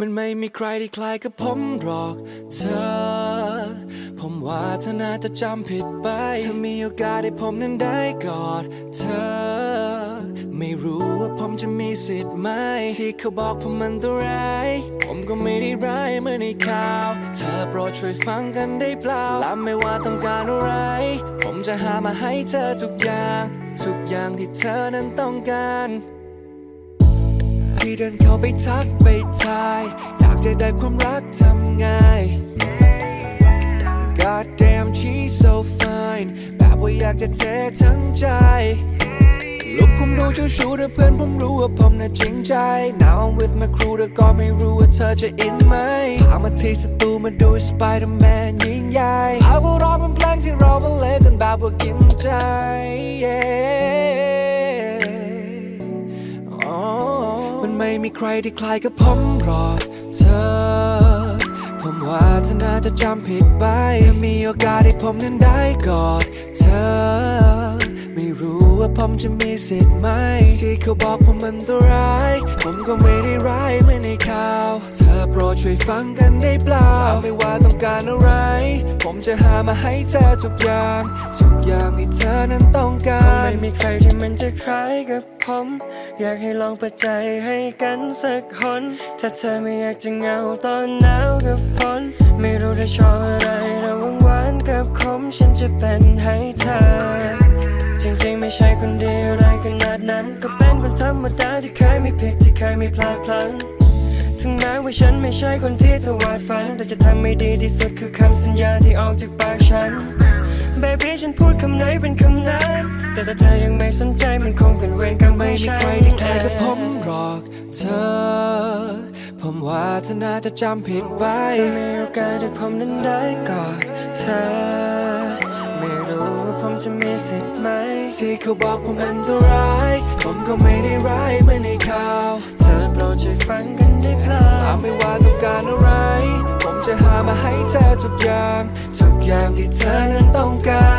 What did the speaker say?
มันไม่มีใครที่คล้ายกับผมหรอกเธอ ผมว่าเธอน่าจะจำผิดไปถ้ามีโอกาสให้ผมนั้นได้กอดเธอ ไม่รู้ว่าผมจะมีสิทธิ์ไหม ที่เขาบอกผมมันตัวร้าย ผมก็ไม่ได้ร้ายเหมือนในข่าว เธอโปรดช่วยฟังกันได้เปล่าและไม่ว่าต้องการอะไร ผมจะหามาให้เธอทุกอย่าง ทุกอย่างที่เธอนั้นต้องการ ที่เดินเข้าไปทักไปทาย อยากจะได้ความรักทำไง God damn she's so fine แบบว่าอยากจะเททั้งใจลูกผมดูเจ้าชู้แต่เพื่อนผมรู้ว่าผมน่ะจริงใจ Now I'm with my crew แต่ก็ไม่รู้ว่าเธอจะอินไหมพามาที่สตูมาดู Spider-Man ยิ่งใหญ่เอาพวกร้องเป็นเพลงที่เราบรรเลงกันแบบว่ากินใจ Yeah ไม่มีใครที่คล้ายกับผมรอเธอ ผมว่าเธอน่าจะจำผิดไปถ้ามีโอกาสให้ผมนั้นได้กอดเธอ ไม่รู้ว่าผมจะมีสิทธิ์ไหม ที่เขาบอกผมมันตัวร้าย ผมก็ไม่ได้ร้าย โปรดช่วยฟังกันได้เปล่า ไม่ว่าต้องการอะไร ผมจะหามาให้เธอทุกอย่าง ทุกอย่างที่เธอนั้นต้องการไม่มีใครที่มันจะคล้ายกับผม อยากให้ลองเปิดใจให้กันสักคน ถ้าเธอไม่อยากจะเหงาตอนหนาวกับฝน ไม่รู้เธอชอบอะไรระหว่างหวานกับขมฉันจะเป็นให้เธอจริงๆไม่ใช่คนดีอะไรขนาดนั้น ก็เป็นคนธรรมดาที่เคยมีผิดที่เคยมีพลาดพลั้ง ถึงแม้ว่าฉันไม่ใช่คนที่เธอวาดฝัน แต่จะทำให้ดีที่สุดคือคำสัญญาที่ออกจากปากฉัน Baby ฉันพูดคำไหนเป็นคำนั้น แต่ถ้าเธอยังไม่สนใจมันคงเป็นเวรกรรมไม่มีใครที่คล้ายกับผมหรอกเธอ ผมว่าเธอน่าจะจำผิดไปถ้ามีโอกาสที่ผมนั้นได้กอดเธอ ไม่รู้ว่าผมจะมีสิทธิ์ไหม ที่เขาบอกผมมันตัวร้าย ผมก็ไม่ได้ร้ายเหมือนในข่าว เธอโปรดช่วยฟังกัน ได้เปล่าถามไม่ว่าต้องการอะไร ผมจะหามาให้เธอทุกอย่าง ทุกอย่างที่เธอนั้นต้องการ